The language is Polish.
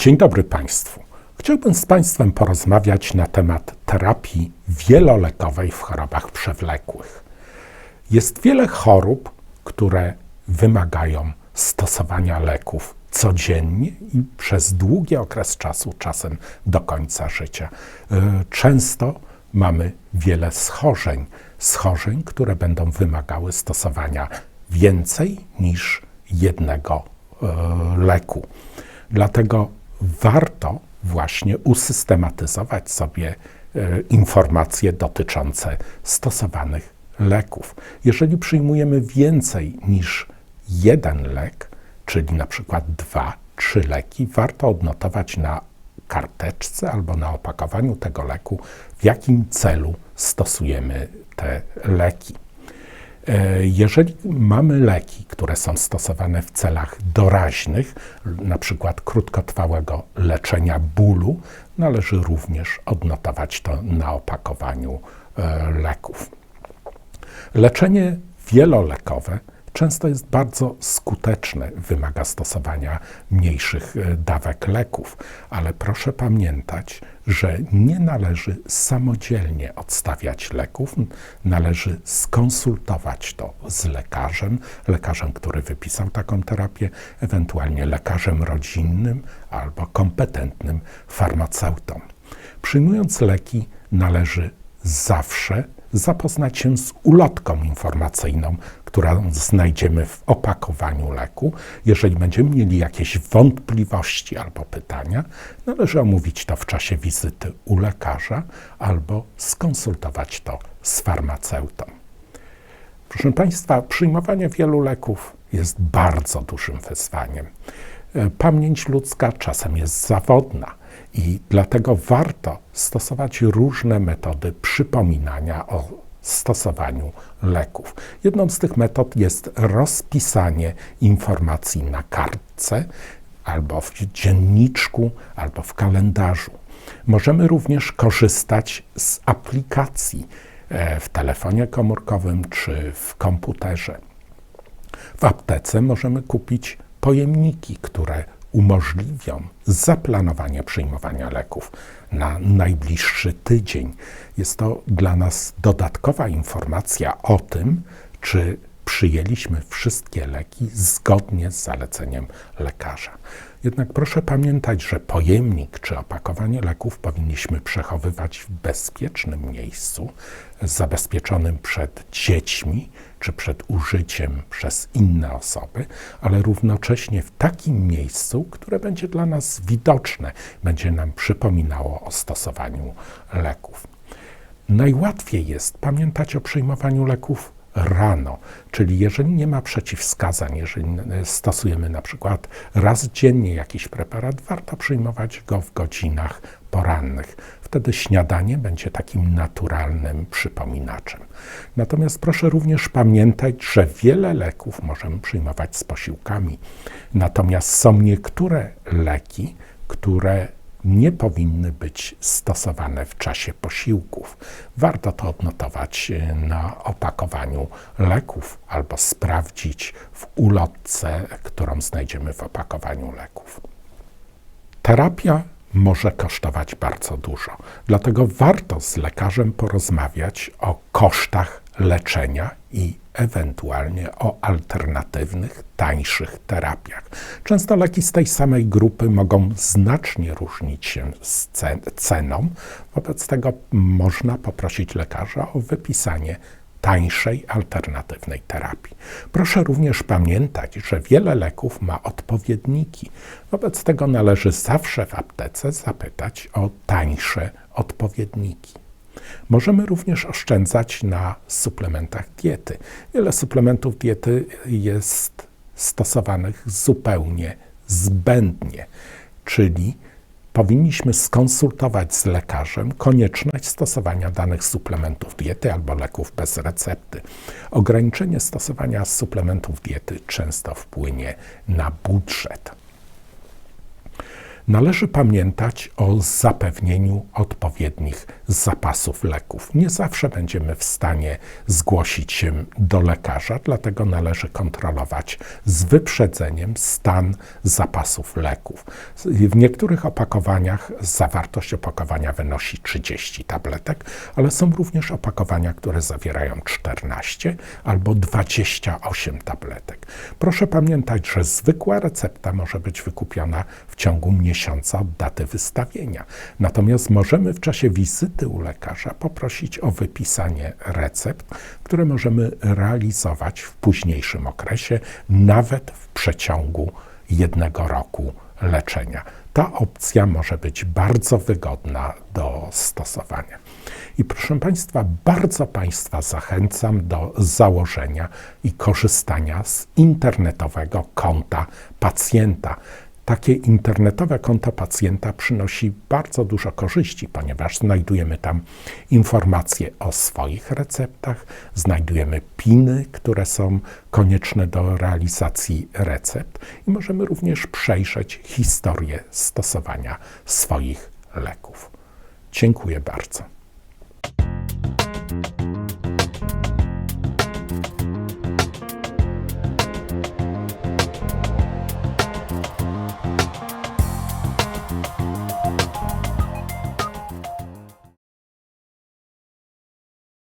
Dzień dobry Państwu. Chciałbym z Państwem porozmawiać na temat terapii wielolekowej w chorobach przewlekłych. Jest wiele chorób, które wymagają stosowania leków codziennie i przez długi okres czasu, czasem do końca życia. E, Często mamy wiele schorzeń, schorzeń, które będą wymagały stosowania więcej niż jednego e, leku. Dlatego warto właśnie usystematyzować sobie e, informacje dotyczące stosowanych leków. Jeżeli przyjmujemy więcej niż jeden lek, czyli na przykład dwa, trzy leki, warto odnotować na karteczce albo na opakowaniu tego leku, w jakim celu stosujemy te leki. E, Jeżeli mamy leki, które są stosowane w celach doraźnych, na przykład krótkotrwałego leczenia bólu, należy również odnotować to na opakowaniu e, leków. Leczenie wielolekowe często jest bardzo skuteczne, wymaga stosowania mniejszych e, dawek leków, ale proszę pamiętać, że nie należy samodzielnie odstawiać leków, należy skonsultować to z lekarzem, lekarzem, który wypisał taką terapię, ewentualnie lekarzem rodzinnym albo kompetentnym farmaceutą. Przyjmując leki, należy zawsze zapoznać się z ulotką informacyjną, którą znajdziemy w opakowaniu leku. Jeżeli będziemy mieli jakieś wątpliwości albo pytania, należy omówić to w czasie wizyty u lekarza albo skonsultować to z farmaceutą. Proszę Państwa, przyjmowanie wielu leków jest bardzo dużym wyzwaniem. E, Pamięć ludzka czasem jest zawodna i dlatego warto stosować różne metody przypominania o stosowaniu leków. Jedną z tych metod jest rozpisanie informacji na kartce albo w dzienniczku, albo w kalendarzu. Możemy również korzystać z aplikacji e, w telefonie komórkowym czy w komputerze. W aptece możemy kupić pojemniki, które umożliwią zaplanowanie przyjmowania leków na najbliższy tydzień. Jest to dla nas dodatkowa informacja o tym, czy przyjęliśmy wszystkie leki zgodnie z zaleceniem lekarza. Jednak proszę pamiętać, że pojemnik czy opakowanie leków powinniśmy przechowywać w bezpiecznym miejscu, zabezpieczonym przed dziećmi czy przed użyciem przez inne osoby, ale równocześnie w takim miejscu, które będzie dla nas widoczne, będzie nam przypominało o stosowaniu leków. Najłatwiej jest pamiętać o przyjmowaniu leków rano, czyli jeżeli nie ma przeciwwskazań, jeżeli stosujemy na przykład raz dziennie jakiś preparat, warto przyjmować go w godzinach porannych. Wtedy śniadanie będzie takim naturalnym przypominaczem. Natomiast proszę również pamiętać, że wiele leków możemy przyjmować z posiłkami. Natomiast są niektóre leki, które nie powinny być stosowane w czasie posiłków. Warto to odnotować e, na opakowaniu leków albo sprawdzić w ulotce, którą znajdziemy w opakowaniu leków. Terapia może kosztować bardzo dużo, dlatego warto z lekarzem porozmawiać o kosztach leczenia i ewentualnie o alternatywnych, tańszych terapiach. Często leki z tej samej grupy mogą znacznie różnić się z ceną, wobec tego można poprosić lekarza o wypisanie tańszej, alternatywnej terapii. Proszę również pamiętać, że wiele leków ma odpowiedniki. Wobec tego należy zawsze w aptece zapytać o tańsze odpowiedniki. Możemy również oszczędzać na suplementach diety. Wiele suplementów diety jest stosowanych zupełnie zbędnie, czyli powinniśmy skonsultować z lekarzem konieczność stosowania danych suplementów diety albo leków bez recepty. Ograniczenie stosowania suplementów diety często wpłynie na budżet. Należy pamiętać o zapewnieniu odpowiednich zapasów leków. Nie zawsze będziemy w stanie zgłosić się do lekarza, dlatego należy kontrolować z wyprzedzeniem stan zapasów leków. W niektórych opakowaniach zawartość opakowania wynosi 30 tabletek, ale są również opakowania, które zawierają 14 albo 28 tabletek. Proszę pamiętać, że zwykła recepta może być wykupiona w ciągu miesiąca od daty wystawienia. Natomiast możemy w czasie wizyty u lekarza poprosić o wypisanie recept, które możemy realizować w późniejszym okresie, nawet w przeciągu jednego roku leczenia. Ta opcja może być bardzo wygodna do stosowania. I proszę Państwa, bardzo Państwa zachęcam do założenia i korzystania z internetowego konta pacjenta. Takie internetowe konto pacjenta przynosi bardzo dużo korzyści, ponieważ znajdujemy tam informacje o swoich receptach, znajdujemy piny, które są konieczne do realizacji recept i możemy również przejrzeć historię stosowania swoich leków. Dziękuję bardzo.